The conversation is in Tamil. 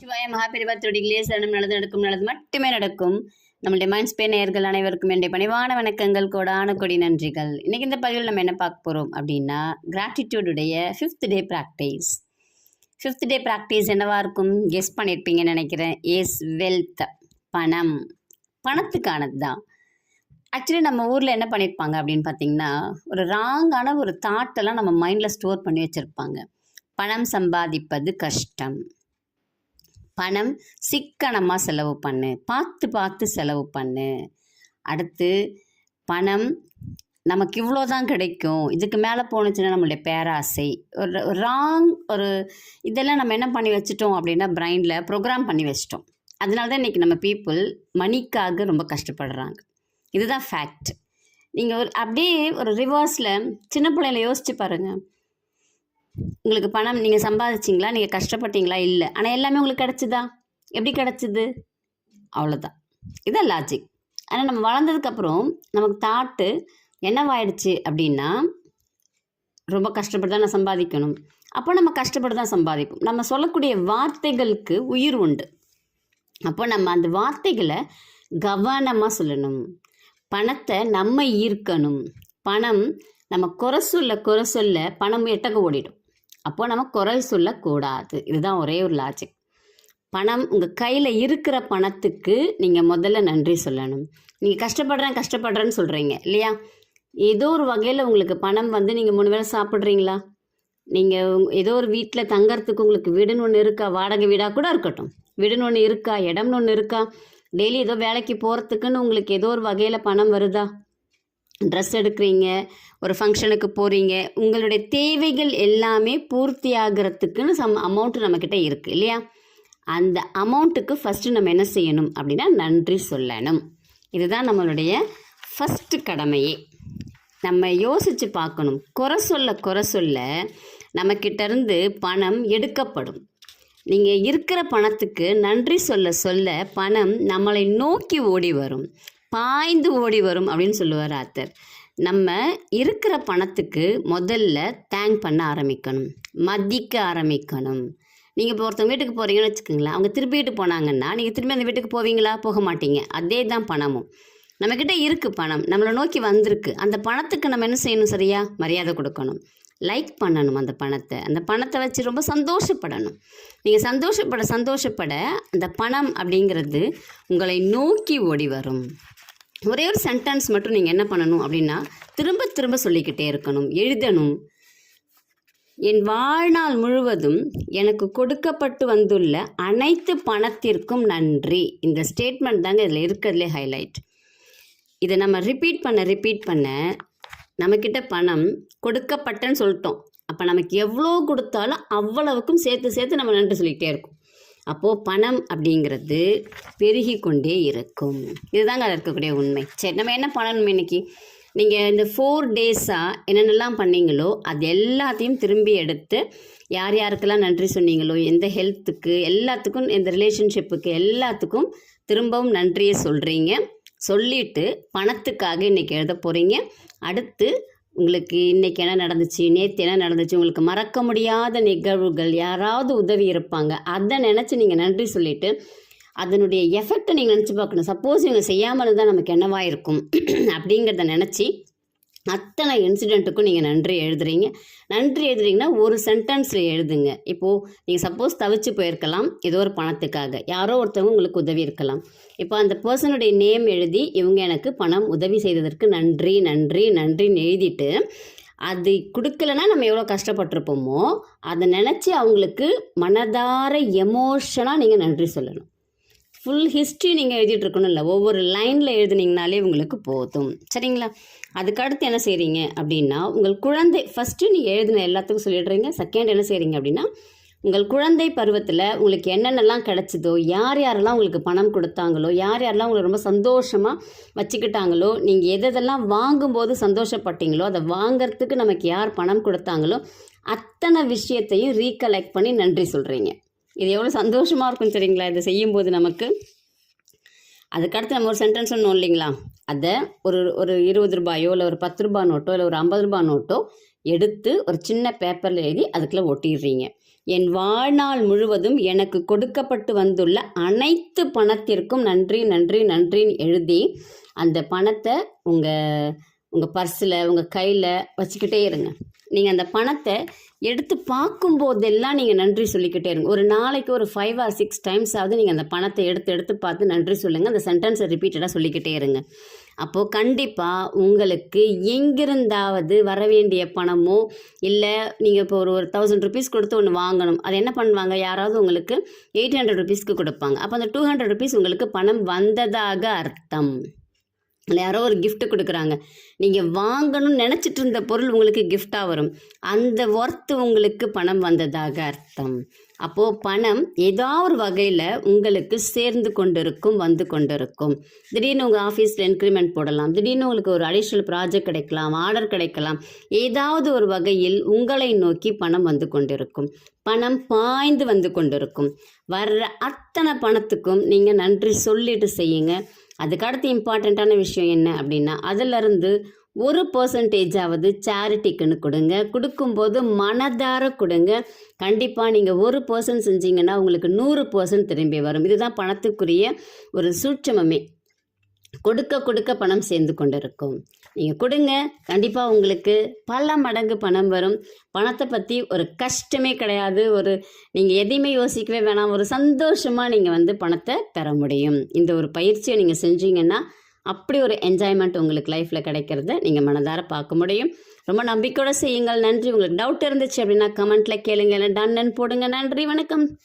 சிவாய மகாபெரிவத்துடைய சரணம் நல்லது நடக்கும் நல்லது மட்டுமே நடக்கும். நம்மளுடைய மைண்ட் ஸ்பே நேயர்கள் அனைவருக்கும் என்னுடைய பணிவான வணக்கங்கள் கோடான கொடி நன்றிகள். இன்னைக்கு இந்த பதிவில் நம்ம என்ன பார்க்க போகிறோம் அப்படின்னா கிராட்டிடியூடுடைய fifth day practice fifth day practice என்னவா இருக்கும்? கெஸ் பண்ணியிருப்பீங்கன்னு நினைக்கிறேன். எஸ் வெல்த் பணம். பணத்துக்கானது தான். ஆக்சுவலி நம்ம ஊரில் என்ன பண்ணியிருப்பாங்க அப்படின்னு பார்த்தீங்கன்னா ஒரு ராங்கான ஒரு தாட்டெல்லாம் நம்ம மைண்டில் ஸ்டோர் பண்ணி வச்சுருப்பாங்க. பணம் சம்பாதிப்பது கஷ்டம். பணம் சிக்கனமாக செலவு பண்ணு. பார்த்து பார்த்து செலவு பண்ணு. அடுத்து பணம் நமக்கு இவ்வளோ தான் கிடைக்கும். இதுக்கு மேலே போணுச்சுன்னா நம்மளுடைய பேராசை. ஒரு ராங் ஒரு இதெல்லாம் நம்ம என்ன பண்ணி வச்சுட்டோம் அப்படின்னா பிரைனில் ப்ரோக்ராம் பண்ணி வச்சிட்டோம். அதனால தான் இன்றைக்கி நம்ம பீப்புள் மணிக்காக ரொம்ப கஷ்டப்படுறாங்க. இதுதான் ஃபேக்ட் நீங்கள் ஒரு அப்படியே ஒரு ரிவர்ஸில் சின்ன பிள்ளையில யோசிச்சு பாருங்கள் உங்களுக்கு பணம் நீங்கள் சம்பாதிச்சிங்களா? நீங்கள் கஷ்டப்பட்டீங்களா? இல்லை. ஆனால் எல்லாமே உங்களுக்கு கிடச்சிதா? எப்படி கிடச்சிது? அவ்வளோதான் இதான் லாஜிக் ஆனால் நம்ம வளர்ந்ததுக்கப்புறம் நமக்கு தாட்டு என்னவாயிடுச்சு அப்படின்னா ரொம்ப கஷ்டப்பட்டு தான் நான் சம்பாதிக்கணும். அப்போ நம்ம கஷ்டப்பட்டு தான் சம்பாதிப்போம். நம்ம சொல்லக்கூடிய வார்த்தைகளுக்கு உயிர் உண்டு. அப்போ நம்ம அந்த வார்த்தைகளை கவனமாக சொல்லணும். பணத்தை நம்ம ஈர்க்கணும். பணம் நம்ம குறை சொல்ல குறை சொல்ல பணம் எட்டக்க ஓடிடும். அப்போ நம்ம குறை சொல்லக்கூடாது. இதுதான் ஒரே ஒரு லாஜிக் பணம் உங்கள் கையில் இருக்கிற பணத்துக்கு நீங்கள் முதல்ல நன்றி சொல்லணும். நீங்கள் கஷ்டப்படுறேன் கஷ்டப்படுறேன்னு சொல்கிறீங்க இல்லையா? ஏதோ ஒரு வகையில் உங்களுக்கு பணம் வந்து நீங்கள் மூணு வேளை சாப்பிட்றீங்களா? நீங்கள் ஏதோ ஒரு வீட்டில் தங்கறதுக்கு உங்களுக்கு வீடுன்னு ஒன்று இருக்கா? வாடகை வீடாக கூட இருக்கட்டும். வீடுன்னு ஒன்று இருக்கா? இடம்னு ஒன்று இருக்கா? டெய்லி ஏதோ வேலைக்கு போகிறதுக்குன்னு உங்களுக்கு ஏதோ ஒரு வகையில் பணம் வருதா? ட்ரெஸ் எடுக்கிறீங்க ஒரு ஃபங்க்ஷனுக்கு போகிறீங்க உங்களுடைய தேவைகள் எல்லாமே பூர்த்தி ஆகிறதுக்குன்னு சம் அமௌண்ட்டு நம்மக்கிட்ட இருக்குது இல்லையா? அந்த அமௌண்ட்டுக்கு ஃபஸ்ட்டு நம்ம என்ன செய்யணும் அப்படின்னா நன்றி சொல்லணும். இதுதான் நம்மளுடைய ஃபஸ்ட்டு கடமையே. நம்ம யோசித்து பார்க்கணும். குறை சொல்ல குறை சொல்ல நம்மக்கிட்டேருந்து பணம் எடுக்கப்படும். நீங்கள் இருக்கிற பணத்துக்கு நன்றி சொல்ல சொல்ல பணம் நம்மளை நோக்கி ஓடி வரும். பாய்ந்து ஓடி வரும் அப்படின்னு சொல்லுவார் ஆத்தர். நம்ம இருக்கிற பணத்துக்கு முதல்ல தேங்க் பண்ண ஆரம்பிக்கணும். மதிக்க ஆரம்பிக்கணும். நீங்கள் இப்போ ஒருத்தவங்க வீட்டுக்கு போகிறீங்கன்னு வச்சுக்கோங்களேன். அவங்க திருப்பிட்டு போனாங்கன்னா நீங்கள் திரும்பி அந்த வீட்டுக்கு போவீங்களா? போக மாட்டீங்க. அதே தான் பணமும். நம்மக்கிட்ட இருக்குது பணம். நம்மளை நோக்கி வந்திருக்கு. அந்த பணத்துக்கு நம்ம என்ன செய்யணும் சரியா? மரியாதை கொடுக்கணும். லைக் பண்ணணும் அந்த பணத்தை. அந்த பணத்தை வச்சு ரொம்ப சந்தோஷப்படணும். நீங்கள் சந்தோஷப்பட சந்தோஷப்பட அந்த பணம் அப்படிங்கிறது உங்களை நோக்கி ஓடி வரும். ஒரே ஒரு சென்டென்ஸ் மட்டும் நீங்கள் என்ன பண்ணணும் அப்படின்னா திரும்ப திரும்ப சொல்லிக்கிட்டே இருக்கணும். எழுதணும். என் வாழ்நாள் முழுவதும் எனக்கு கொடுக்கப்பட்டு வந்துள்ள அனைத்து பணத்திற்கும் நன்றி. இந்த ஸ்டேட்மெண்ட் தாங்க இதில் இருக்கிறதுலே ஹைலைட் இதை நம்ம ரிப்பீட் பண்ண ரிப்பீட் பண்ண நம்மக்கிட்ட பணம் கொடுக்கப்பட்டன்னு சொல்லிட்டோம். அப்போ நமக்கு எவ்வளோ கொடுத்தாலும் அவ்வளவுக்கும் சேர்த்து சேர்த்து நம்ம நன்றி சொல்லிக்கிட்டே இருக்கோம். அப்போது பணம் அப்படிங்கிறது பெருகி கொண்டே இருக்கும். இதுதாங்க அதில் இருக்கக்கூடிய உண்மை. சரி நம்ம என்ன பண்ணணும் இன்னைக்கு? நீங்கள் இந்த ஃபோர் டேஸாக என்னென்னலாம் பண்ணீங்களோ அது எல்லாத்தையும் திரும்பி எடுத்து யார் யாருக்கெல்லாம் நன்றி சொன்னீங்களோ எந்த ஹெல்த்துக்கு எல்லாத்துக்கும் இந்த ரிலேஷன்ஷிப்புக்கு எல்லாத்துக்கும் திரும்பவும் நன்றியை சொல்கிறீங்க சொல்லிட்டு பணத்துக்காக இன்றைக்கி எழுத போகிறீங்க அடுத்து உங்களுக்கு இன்றைக்கி என்ன நடந்துச்சு? நேற்று என்ன நடந்துச்சு? உங்களுக்கு மறக்க முடியாத நிகழ்வுகள் யாராவது உதவி இருப்பாங்க. அதை நினச்சி நீங்கள் நன்றி சொல்லிவிட்டு அதனுடைய எஃபெக்டை நீங்கள் நினச்சி பார்க்கணும். சப்போஸ் இவங்க செய்யாமல் இருந்தால் நமக்கு என்னவாக இருக்கும்? அப்படிங்கிறத நினச்சி அத்தனை இன்சிடெண்ட்டுக்கும் நீங்கள் நன்றி எழுதுறீங்க. நன்றி எழுதுறீங்கன்னா ஒரு சென்டென்ஸில் எழுதுங்க. இப்போது நீங்கள் சப்போஸ் தவிச்சு போயிருக்கலாம் ஏதோ ஒரு பணத்துக்காக. யாரோ ஒருத்தவங்க உங்களுக்கு உதவி இருக்கலாம். இப்போ அந்த பர்சனுடைய நேம் எழுதி இவங்க எனக்கு பணம் உதவி செய்ததற்கு நன்றி நன்றி நன்றின்னு எழுதிட்டு அது கொடுக்கலன்னா நம்ம எவ்வளோ கஷ்டப்பட்டிருப்போமோ அதை நினச்சி அவங்களுக்கு மனதார எமோஷனாக நீங்கள் நன்றி சொல்லணும். ஃபுல் ஹிஸ்ட்ரி நீங்கள் எழுதிட்டு இருக்கணும் இல்லை ஒவ்வொரு லைனில் எழுதுனீங்கனாலே உங்களுக்கு போதும். சரிங்களா? அதுக்கு அடுத்து என்ன செய்கிறீங்க அப்படின்னா உங்கள் குழந்தை ஃபஸ்ட்டு நீங்கள் எழுதின எல்லாத்துக்கும் சொல்லிடுறீங்க. செகண்ட் என்ன செய்கிறீங்க அப்படின்னா உங்கள் குழந்தை பருவத்தில் உங்களுக்கு என்னென்னலாம் கிடச்சிதோ யார் யாரெல்லாம் உங்களுக்கு பணம் கொடுத்தாங்களோ யார் யாரெல்லாம் உங்களை ரொம்ப சந்தோஷமாக வச்சுக்கிட்டாங்களோ நீங்கள் எதெல்லாம் வாங்கும்போது சந்தோஷப்பட்டீங்களோ அதை வாங்கிறதுக்கு நமக்கு யார் பணம் கொடுத்தாங்களோ அத்தனை விஷயத்தையும் ரீகலெக்ட் பண்ணி நன்றி சொல்கிறீங்க இது எவ்வளோ சந்தோஷமாக இருக்கும் தெரியுங்களா? இதை செய்யும்போது நமக்கு. அதுக்கடுத்து நம்ம ஒரு சென்டென்ஸ் ஒன்றும் இல்லைங்களா? அதை ஒரு ஒரு இருபது ரூபாயோ இல்லை ஒரு பத்து ரூபாய் நோட்டோ இல்லை ஒரு ஐம்பது ரூபாய் நோட்டோ எடுத்து ஒரு சின்ன பேப்பரில் எழுதி அதுக்குள்ளே ஒட்டிடுறீங்க. என் வாழ்நாள் முழுவதும் எனக்கு கொடுக்கப்பட்டு வந்துள்ள அனைத்து பணத்திற்கும் நன்றி நன்றி நன்றின்னு எழுதி அந்த பணத்தை உங்கள் உங்கள் பர்ஸில் உங்கள் கையில் வச்சுக்கிட்டே இருங்க. நீங்கள் அந்த பணத்தை எடுத்து பார்க்கும்போதெல்லாம் நீங்கள் நன்றி சொல்லிக்கிட்டே இருங்க. ஒரு நாளைக்கு ஒரு ஃபைவ் ஆர் சிக்ஸ் டைம்ஸ் ஆகுது நீங்கள் அந்த பணத்தை எடுத்து எடுத்து பார்த்து நன்றி சொல்லுங்கள் அந்த சென்டென்ஸை ரிப்பீட்டடாக சொல்லிக்கிட்டே இருங்க. அப்போது கண்டிப்பாக உங்களுக்கு எங்கிருந்தாவது வர வேண்டிய பணமோ இல்லை நீங்கள் இப்போ ஒரு ஒரு தௌசண்ட் ருபீஸ் கொடுத்து ஒன்று வாங்கணும். அது என்ன பண்ணுவாங்க? யாராவது உங்களுக்கு எயிட் ஹண்ட்ரட் ருபீஸ்க்கு கொடுப்பாங்க. அப்போ அந்த டூ ஹண்ட்ரட் ருபீஸ் உங்களுக்கு பணம் வந்ததாக அர்த்தம். இல்லை யாரோ ஒரு கிஃப்ட்டு கொடுக்குறாங்க. நீங்கள் வாங்கணும்னு நினச்சிட்டு இருந்த பொருள் உங்களுக்கு கிஃப்டாக வரும். அந்த ஒர்த்து உங்களுக்கு பணம் வந்ததாக அர்த்தம். அப்போது பணம் ஏதோ ஒரு வகையில் உங்களுக்கு சேர்ந்து கொண்டிருக்கும் வந்து கொண்டிருக்கும். திடீர்னு உங்கள் ஆஃபீஸில் இன்க்ரிமெண்ட் போடலாம். திடீர்னு உங்களுக்கு ஒரு அடிஷ்னல் ப்ராஜெக்ட் கிடைக்கலாம் ஆர்டர் கிடைக்கலாம். ஏதாவது ஒரு வகையில் உங்களை நோக்கி பணம் வந்து கொண்டிருக்கும். பணம் பாய்ந்து வந்து கொண்டிருக்கும். வர்ற அத்தனை பணத்துக்கும் நீங்கள் நன்றி சொல்லிட்டு செய்யுங்க. அதுக்கடுத்து இம்பார்ட்டண்ட்டான விஷயம் என்ன அப்படின்னா அதிலிருந்து ஒரு பர்சன்டேஜாவது சேரிட்டிக்குன்னு கொடுங்க. கொடுக்கும்போது மனதார கொடுங்க. கண்டிப்பாக நீங்கள் ஒரு பர்சன்ட் செஞ்சீங்கன்னா உங்களுக்கு நூறு பர்சன்ட் திரும்பி வரும். இதுதான் பணத்துக்குரிய ஒரு சூட்சமமே. கொடுக்க கொடுக்க பணம் சேர்ந்து கொண்டிருக்கும். நீங்கள் கொடுங்க. கண்டிப்பாக உங்களுக்கு பல மடங்கு பணம் வரும். பணத்தை பற்றி ஒரு கஷ்டமே கிடையாது. ஒரு நீங்கள் எதையுமே யோசிக்கவே வேணாம். ஒரு சந்தோஷமாக நீங்கள் வந்து பணத்தை பெற முடியும். இந்த ஒரு பயிற்சியை நீங்கள் செஞ்சீங்கன்னா அப்படி ஒரு என்ஜாய்மெண்ட் உங்களுக்கு லைஃப்பில் கிடைக்கிறத நீங்கள் மனதார பார்க்க முடியும். ரொம்ப நம்பிக்கையோடு செய்யுங்கள். நன்றி. உங்களுக்கு டவுட் இருந்துச்சு அப்படின்னா கமெண்ட்டில் கேளுங்க. இல்லை டன்னு போடுங்க. நன்றி. வணக்கம்.